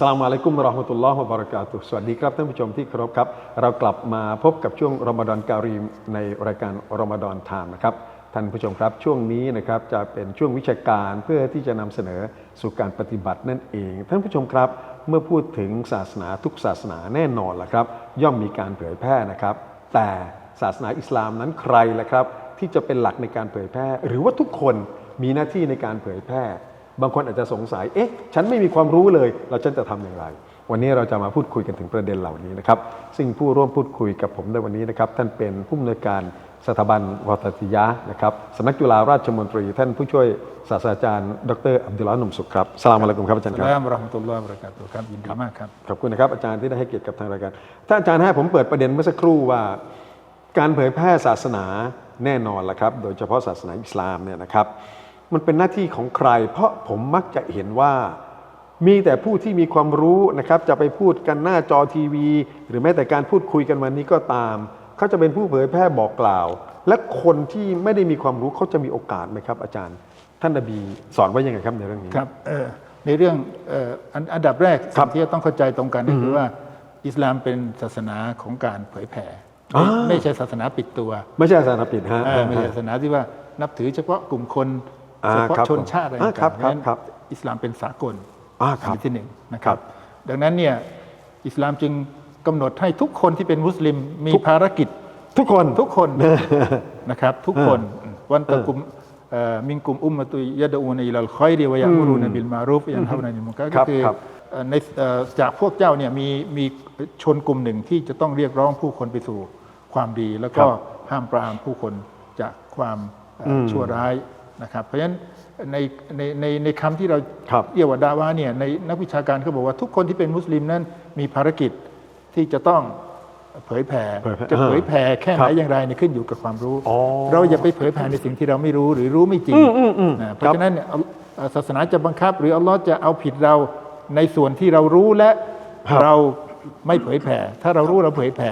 สลามอะลัยกุมราะห์มะตุลลอฮ์วะบะเรากาตุสวัสดีครับท่านผู้ชมที่เคารพครับ เรากลับมาพบกับช่วงรอมฎอนการีมในรายการรอมฎอนไทม์นะครับท่านผู้ชมครับช่วงนี้นะครับจะเป็นช่วงวิชาการเพื่อที่จะนำเสนอสู่การปฏิบัตินั่นเอง ท่านผู้ชมครับ เมื่อพูดถึงศาสนาทุกศาสนาแน่นอนล่ะครับ ย่อมมีการเผยแพร่นะครับ แต่ศาสนาอิสลามนั้นใครล่ะครับ ที่จะเป็นหลักในการเผยแพร่ หรือว่าทุกคนมีหน้าที่ในการเผยแพร่ บางคนอาจจะสงสัย เอ๊ะ ฉันไม่มีความรู้เลย เราฉันจะทำอย่างไร วันนี้เราจะมาพูดคุยกันถึงประเด็นเหล่านี้นะครับ ซึ่งผู้ร่วมพูดคุยกับผมในวันนี้นะครับ ท่านเป็นผู้อำนวยการสถาบันวัตติยะนะครับสำนักจุฬาราชมนตรี ท่านผู้ช่วยศาสตราจารย์ ดรอับดุลลาห์หนุ่มสุขครับสลามอะลัยกุมครับอาจารย์ครับอัสลามวะเราะห์มะตุลลอฮ์วะบะเราะกาตุฮ์ครับยินดีมากครับ ขอบคุณนะครับอาจารย์ที่ได้ให้เกียรติกับทางรายการ ถ้าอาจารย์ให้ผมเปิดประเด็นเมื่อสักครู่ว่า การเผยแพร่ศาสนาแน่นอนละครับ โดยเฉพาะศาสนาอิสลามเนี่ยนะครับ มันเป็นหน้าที่ของใคร เพราะผมมักจะเห็นว่า มีแต่ผู้ที่มีความรู้นะครับ จะไปพูดกันหน้าจอทีวี หรือแม้แต่การพูดคุยกันวันนี้ก็ตาม เขาจะเป็นผู้เผยแพร่บอกกล่าว และคนที่ไม่ได้มีความรู้เขาจะมีโอกาสไหมครับ อาจารย์ ท่านนบีสอนไว้ยังไงครับในเรื่องนี้ครับเอ่อในเรื่องเอ่ออันอันดับแรกครัสิ่บงที่จะต้องเข้าใจตรงกันก็คือว่า อิสลามเป็นศาสนาของการเผยแผ่ไม่อ่าไม่ใช่ศาสนาปิดตัว ไม่ใช่ศาสนาปิดฮะเอ่อไม่ใช่ศาสนาที่ว่านับถือเฉพาะกลุ่มคนอ่า เฉพาะครับชนชาติอะไรอ่าต่างครับๆเพราะฉะนั้นครับอิสลามเป็นสากลอ่าครับอันที่หนึ่งนะคครัรับบดังนั้นเนี่ยอิสลามจึงกำหนดให้ทุกคนที่เป็นมุสลิมมีภารกิจทุกคนทุกคนนะครับ ทุกคนวันตะกุมเอ่อมิงกุมอุมมะตุยะดะอูนอิลัลคอยริวะยะมุรุนบิลมารุฟยันฮาวนานิลมุนกาครัก็บคือครับเอ่อในเอ่อจากพวกเจ้าเนี่ยมีมีชนกลุ่มหนึ่งที่จะต้องเรียกร้องผู้คนไปสู่ความดี แล้วก็ห้ามปรามผู้คนจากความเอ่ออชั่วร้าย นะครับเพราะฉะนั้นในในในในคำที่เราครับเรียกว่าดาวาเนี่ยในนักวิชาการเขาบอกว่าทุกคนที่เป็นมุสลิมนั้นมีภารกิจที่จะต้องเผยแผ่เผยแผ่จะเผยแผ่แค่ไหครันบอย่างไรเนี่ยขึ้นอยู่กับความรู้อ๋อเราอย่าไปเผยแผ่ในสิ่งที่เราไม่รู้หรือรู้ไม่จริงอืมอืมอืมนะเพครัราะบฉะนั้นเนี่ยอัลเอ่อศาสนาจะบังคับ หรืออัลลอฮ์จะเอาผิดเราในส่วนที่เรารู้และครับเราไม่เผยแผ่ ถ้าเรารู้เราเผยแผ่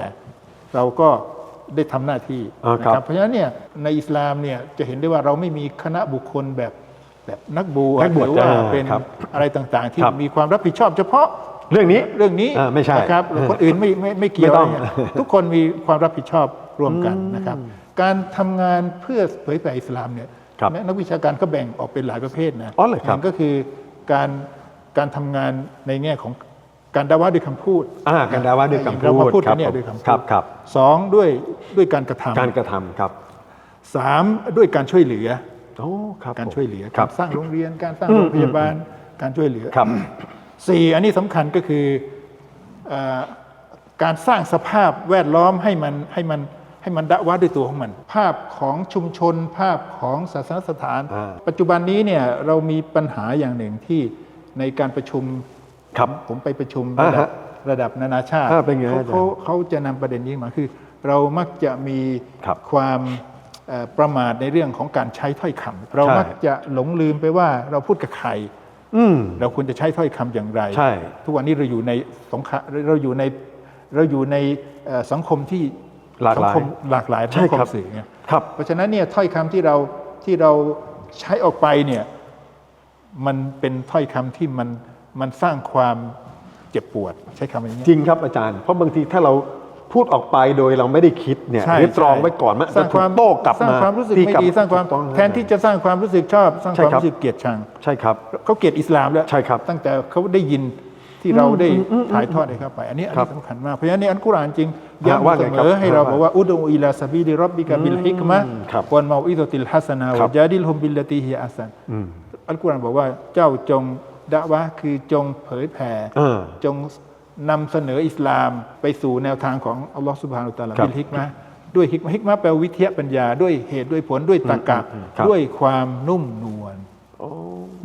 เราก็ ได้ทำหน้าที่อ่านะครับเพราะฉะนั้นเนี่ยในอิสลามเนี่ยจะเห็นได้ว่าเราไม่มีคณะบุคคลแบบแบบนักบวชนักบวชหรือว่าอ่าเป็นครับอะไรต่างๆ ที่ครับมีความรับผิดชอบเฉพาะเรื่องนี้เรื่องนี้อ่าไม่ใช่นะครับแล้วคนอื่นไม่ไม่ไม่เกี่ยวไม่ต้องอะไรเงี้ยทุกคนมีความรับผิดชอบร่วมกันนะครับ การทำงานเพื่อเผยแผ่อิสลามเนี่ยครับนักวิชาการก็แบ่งออกเป็นหลายประเภทนะอ๋อเหรอครับหนึ่งก็คือการการทำงานในแง่ของ การดาว่าด้วยคำพูดอ่าการดาว่าด้วยคำพูดเรามาพูดกันเนี่คยรับด้วยคำพูดครับครับสองด้วยด้วยการกระทำการกระทำครับสามด้วยการช่วยเหลือโอ้ครับการผมช่วยเหลือครักาบรสร้างโรงเรียนการสร้างโรงพยาบาลการช่วยเหลือครับสี่อันนี้สำคัญก็คือเออการสร้างสภาพแวดล้อมให้มันให้มันให้มันดะวะด้วยตัวของมัน ภาพของชุมชนภาพของศาสนสถานอ่าปัจจุบันนี้เนี่ยเรามีปัญหาอย่างหนึ่งที่ในการประชุม ครับผมไปประชุมอ่าระดัฮะบระดับนานาชาติอ่าเป็นไงเขาอาจารย์เขาเขาจะนำประเด็นนี้มาคือ เรามักจะมีครับความเอ่อประมาทในเรื่องของการใช้ถ้อยคำเราใช่มักจะหลงลืมไปว่าเราพูดกับใครอืมเราควรจะใช้ถ้อยคำอย่างไรใช่ทุกวันนี้เราอยู่ในสงครามเราอยู่ในเราอยู่ในเอ่อสังคมที่หลากหลายสังคมหลากหลายใช่สังคมครับสื่อไงครับเพราะฉะนั้นเนี่ยถ้อยคำที่เราที่เราใช้ออกไปเนี่ยมันเป็นถ้อยคำที่มัน มันสร้างความเจ็บปวดใช้คำอย่างนี้ยจริงครับอาจารย์ เพราะบางทีถ้าเราพูดออกไปโดยเราไม่ได้คิดเนี่ยใช่หรือตรองไว้ก่อนมันสร้างจะคถูวากมโต้กลับสร้างมาความรู้สึกตีไม่กลับดีสร้างความถูกต้องแทนที่จะสร้างความรู้สึกชอบ สร้างใช่ความครับรู้สึกเกลียดชังใช่ครับเขาเกลียดอิสลามแล้วใช่ครับ ตั้งแต่เขาได้ยินที่เราได้ถ่ายทอดให้เข้าไป อันนี้อันครันี้บสำคัญมากเพราะฉะนั้นในอันกุรอานจริงฮะว่าย้ำเสไงมครับอให้เราว่าบอกว่าอุดูอิลาซาบีลิรับบิกะบิลฮิกมะครับวันมาอิดติลฮัสนาครัวะบจาดิลฮุมบิลลตีฮิอัสซันอัลกุรอานบอกว่าเจ้าจง ดะวะห์คือจงเผยแผ่เออจงนำเสนออิสลามไปสู่แนวทางของอัลลอฮฺสุบฮานุตะอาลาครับบิลฮิกมะห์ด้วยฮิกมะห์ฮิกมะห์แปลว่าวิทยาปัญญา ด้วยเหตุด้วยผลด้วยตรรกะครับด้วยความนุ่มนวล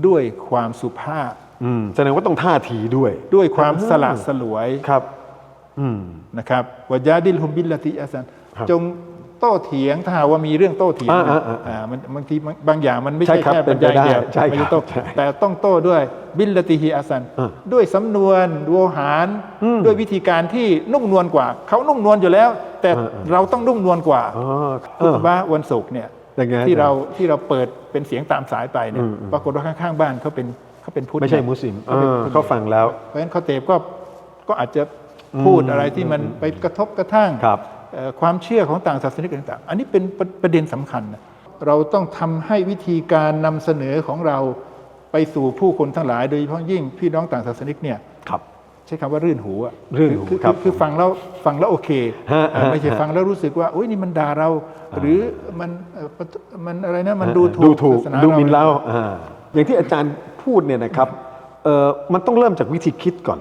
ด้วยความสุภาพอืมแสดงว่าต้องท่าทีด้วย ด้วยความสละสลวยครับอืมนะครับวะยาดิลฮุมบิลลติอัสซันครับจง โต้เถียงถ้าหากว่ามีเรื่องโต้เถียงอ่านะอ่าอ่าอ่ามันบางทีบางอย่างมันไม่ใช่ใช่ครับแค่เป็บรนรไปยายได้เดียวใช่ไม่ครับใช่โต้ใช่แต่ต้องโต้ด้วยบิลลติฮิอัสซันอ่าด้วยสำนวนโวหารด้วยวิธีการที่นุ่มนวลกว่า เขานุ่มนวลอยู่แล้ว แต่เราต้องนุ่มนวลกว่าอ๋อเอคุอตบะห์วันศุกร์เนี่ยยังไงที่เราที่เราเปิดเป็นเสียงตามสายไปเนี่ยอืมอืม ปรากฏว่าข้างๆบ้านเขาเป็นเขาเป็นพุทธไม่ใช่งมุสลิมเขาเป็นเออพุทธเขาฟังแล้ว เพราะฉะนั้นเขาเตบก็ก็อาจจะพูดอะไรที่มันไปกระทบกระทั่ง ครับเอ่อ ความเชื่อของต่างศาสนิกต่างๆ อันนี้เป็นประประเด็นสำคัญนะเราต้องทำให้วิธีการนำเสนอของเราไปสู่ผู้คนทั้งหลาย โดยเฉพาะยิ่งพี่น้องต่างศาสนิกเนี่ยครับใช้คำว่ารื่นหูอะรื่นหูคือครับคือคือฟังแล้วฟังแล้วโอเคฮะเอ่อไม่ใช่ฮะฟังแล้วรู้สึกว่าโอ้ยนี่มันด่าเรา หรือมันเอ่อปะมันอะไรนะมันดูถูดูกถูกศาสนาดูหมินเราเราอ่าอย่างที่อาจารย์พูดเนี่ยนะครับเอ่อมันต้องเริ่มจากวิธีคิดก่อน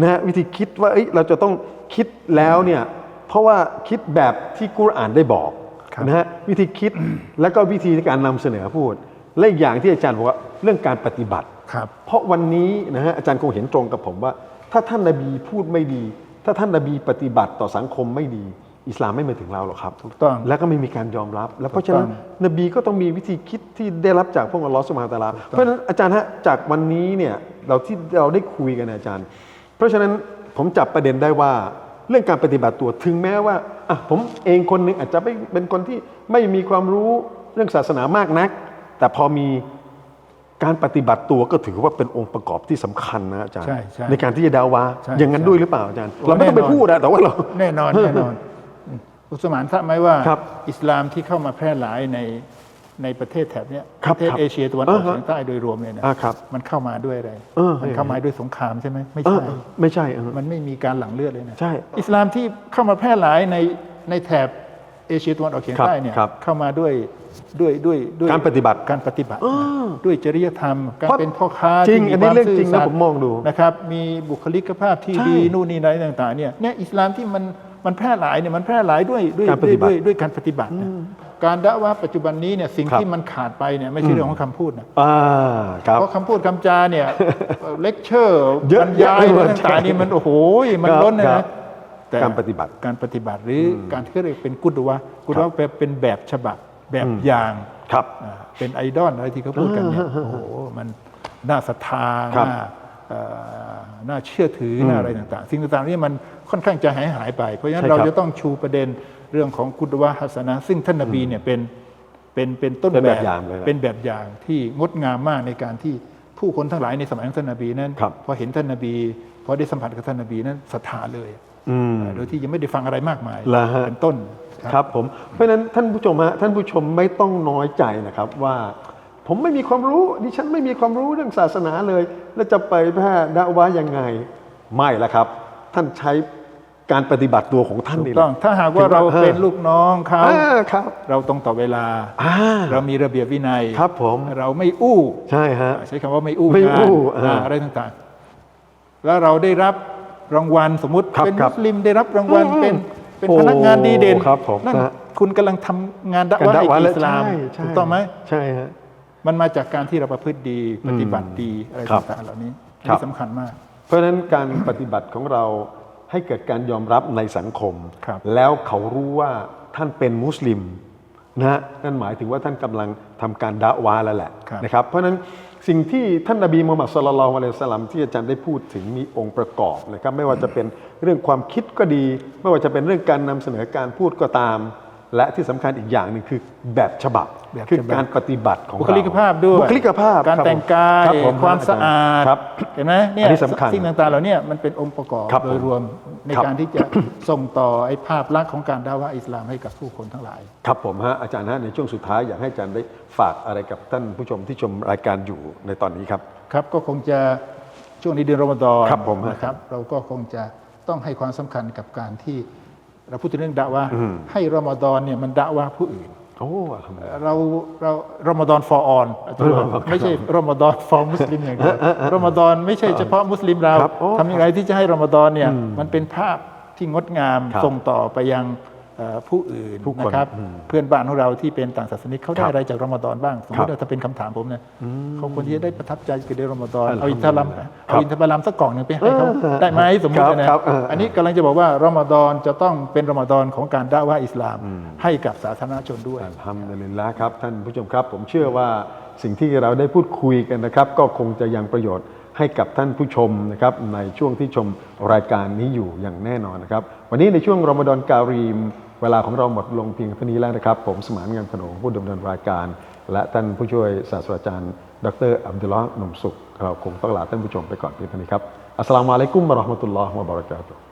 นะฮะวิธีคิดว่าเอ้ยเราจะต้องคิดแล้วเนี่ย เพราะว่าคิดแบบที่กุรอานได้บอกครับนะฮะวิธีคิดแล้วก็วิธีการนำเสนอพูด และอีกอย่างที่อาจารย์บอกว่าเรื่องการปฏิบัติครับเพราะวันนี้นะฮะอาจารย์คงเห็นตรงกับผมว่า ถ้าท่านนบีพูดไม่ดี ถ้าท่านนบีปฏิบัติต่อสังคมไม่ดี อิสลามไม่มาถึงเราหรอกครับถูกต้องแล้วก็ไม่มีการยอมรับ แล้วเพราะฉะนั้นถูกต้องนบีก็ต้องมีวิธีคิดที่ได้รับจากพระองค์อัลลอฮฺสุบฮานะฮูวะตะอาลาเพราะฉะนั้นอาจารย์ฮะจากวันนี้เนี่ยเราที่เราได้คุยกันนะอาจารย์ เพราะฉะนั้นผมจับประเด็นได้ว่า เรื่องการปฏิบัติตัวถึงแม้ว่าอะผมเองคนหนึ่งอาจจะไม่เป็นคนที่ไม่มีความรู้เรื่องศาสนามากนัก แต่พอมีการปฏิบัติตัวก็ถือว่าเป็นองค์ประกอบที่สำคัญนะอาจารย์ใช่ใช่การที่จะดาวาใช่อย่างนั้นใช่ด้วยหรือเปล่าอาจารย์โอ้เราไม่ต้องไปแน่นอนพูดนะแต่ว่าเราแน่นอนแน่นอนอืมอุสมานทราบไหมว่าครับอิสลามที่เข้ามาแพร่หลายใน ในประเทศแถบเนี้ยครัปบระเทศครับเอเชียตะวันออกอ่าฮะเฉียงใต้โดยรวมเลยนะอ่าครับมันเข้ามาด้วยอะไรเออ มันเข้ามาด้วยสงครามใช่ไหมไม่เออใช่ไม่ใช่เออ มันไม่มีการหลั่งเลือดเลยนะใช่อิสลามที่เข้ามาแพร่หลายในในแถบเอเชียตะวันออกเฉียงใต้เนี่ยครับเข้ามาด้วยด้วยด้วยด้วยการปฏิบัติการปฏิบัติเออด้วยจริยธรรม การเพราะเป็นพ่อค้าจริงที่มีอันนี้ความเรื่องจริงนะซื่สัตผมมองดูนะครับ มีบุคลิกภาพที่ใช่ดีนู่นนี่อะไรต่างๆเนี่ยเนี่ยอิสลามที่มันมันแพร่หลายเนี่ยมันแพร่หลายด้วยด้วยการปด้วยฏิบัติ ด้วยด้วยการปฏิบัตินะ การดะว่าปัจจุบันนี้เนี่ยสิ่งครับที่มันขาดไปเนี่ยไม่ใช่เรื่องของคำพูดนะอ่าครับเพราะคำพูดคำจาเนี่ยเลคเชอร์เยอะบรรยายแยะไปหมดอะไรต่างๆนี่มันโอ้โหมันครับล้นเลยครันะบแต่การปฏิบัติ การปฏิบัติหรืออการที่เรียกเป็นกุดวะกุดวะแปลเป็นแบบฉบับแบบอย่างครับ อ่าเป็นไอดอลอะไรที่เขาพูดกันเนี่ยโอ้โหมันน่าศรัทธาครับน่าเอ่อน่าเชื่อถืออน่าอะไรต่างๆ สิ่งต่างๆนี่มันค่อนข้างจะหายหายไป เพราะฉะนั้นใช่เราครับ จะต้องชูประเด็น เรื่องของกุดวะฮัสนะซึ่งท่านนบีเนี่ยเป็นเป็นเป็นต้นเป็นแบแบบบอย่างเลยนะเป็นแบบอย่างที่งดงามมากในการที่ผู้คนทั้งหลายในสมัยของท่านนบีนั้นครับ พอเห็นท่านนบีพอได้สัมผัสกับท่านนบีนั้นศรัทธาเลยอืม โดยที่ยังไม่ได้ฟังอะไรมากมายเหรอฮะ เป็นต้น ครับผมเพราะฉะนั้นท่านผู้ชมฮะท่านผู้ชมไม่ต้องน้อยใจนะครับว่า ผมไม่มีความรู้ดิฉันไม่มีความรู้เรื่องศาสนาเลย แล้วจะไปแพร่ดะวะยังไง ไม่ละครับ ท่านใช้ การปฏิบัติตัวของท่านถูนี่กแหละต้องถ้าหากว่าเราเป็นลูกน้องเขาอ่าครับเราตรงต่อเวลา อ่าเรามีระเบียบวินัยครับผม เราไม่อู้ใช่ฮะ ใช้คำว่าไม่อู้ไม่งานอู้อ่าอ่าอะไรต่างๆ แล้วเราได้รับรางวัลสมมติครับเป็นครัมุบสลิมได้รับรางวัลอืมเป็นเป็นโอ้พนักงานดีเด่นครับผมนั่นนะ คุณกำลังทำงานดะการวะดะให้วะอิและสลามใช่ใช่ถูกต้องไหม ใช่ฮะ มันมาจากการที่เราประพฤติดีปฏิบัติดีอะไรครับต่างๆเหล่านี้ครับ นี่สำคัญมาก เพราะฉะนั้นการปฏิบัติของเรา ให้เกิดการยอมรับในสังคมครับแล้วเขารู้ว่าท่านเป็นมุสลิมนะฮะนั่นหมายถึงว่าท่านกำลังทำการดะวาแล้วแหละครับนะครับ เพราะฉะนั้นสิ่งที่ท่านนบีมูฮัมมัดสุลลัลลอฮุอะลัยฮิวะสัลลัมที่อาจารย์ได้พูดถึงมีองค์ประกอบนะครับไม่ว่าจะเป็นเรื่องความคิดก็ดี ไม่ว่าจะเป็นเรื่องการนำเสนอการพูดก็ตาม และที่สำคัญอีกอย่างหนึ่งคือแบบฉบับแบบฉบับคือการปฏิบัติของบุเราคลิกภาพด้วยบุคลิกภาพ การครับแต่งกายรับผความสะอาดครับเห็นไหมเนี่อัยนนี้สำคัญสิ่งต่างๆเหล่าเนี้มันเป็นองค์ประกอบครับโดยรวมในครับการที่จะส่งต่อไอ้ภาพลักษณ์ของการดาวะอิสลามให้กับผู้คนทั้งหลาย ครับผมฮะอาจารย์ฮะในช่วงสุดท้ายอยากให้อาจารย์ได้ฝากอะไรกับท่านผู้ชมที่ชมรายการอยู่ในตอนนี้ครับครับก็คงจะช่วงนี้เดือนรอมฎอนครับผมฮะนะครับ เราก็คงจะต้องให้ความสำคัญกับการที่ เราพูดถึงเรื่องดะวะอืมให้รอมฎอนเนี่ยมันดะวะผู้อื่นโอ้อัลฮัมดุลิลลาห์เราเรารอมฎอน for on อาจารย์บอกไม่ใช่รอมฎอน for มุสลิมอย่างเดียวรอมฎอนไม่ใช่เฉพาะมุสลิมเราครับโอ้ทำอย่างไรที่จะให้รอมฎอนเนี่ยมันเป็นภาพที่งดงามครับส่งต่อไปยังเอ่อ ผู้อื่นผู้คนนะครับอืมเพื่อนบ้านของเราที่เป็นต่างศาสนิกเขาได้ครับอะไรจากรอมฎอนบ้างสมมครัติบว่าถ้าเป็นคำถามผมเนี่ยเขาควรที่จะได้ประทับใจกับเดือนรอมฎอนอัลฮัมดุลิลลาห์เอาอินทรัมครับเอาอินทรัมสักกล่องหนึ่งไปให้เขาเออได้ไหมสมมติครับนะครับเอออัอันนี้กำลังจะบอกว่ารอมฎอนจะต้องเป็นรอมฎอนของการด่าว่าอิสลามให้กับสาธารณชนด้วยอัลฮัมดุลิลละครับท่านผู้ชมครับ ผมเชื่อว่าสิ่งที่เราได้พูดคุยกันนะครับ ก็คงจะยังประโยชน์ให้กับท่านผู้ชมนะครับในช่วงที่ชมรายการนี้อยู่อย่างแน่นอนนะครับ วันนี้ในช่วงรอมฎอนการีม เวลาของเราหมดลงเพียงเท่านี้แล้วนะครับ ผมสมานงานขนงผู้ดำเนินรายการ และท่านผู้ช่วยศาสตราจารย์ ดรอับดุลลอฮ์หนุ่มสุข เราคงต้องลาท่านผู้ชมไปก่อนเพียงเท่านี้ครับอัสสลามุอะลัยกุมมะราะห์มะตุลลอฮ์มะบะเราะกาตุฮ์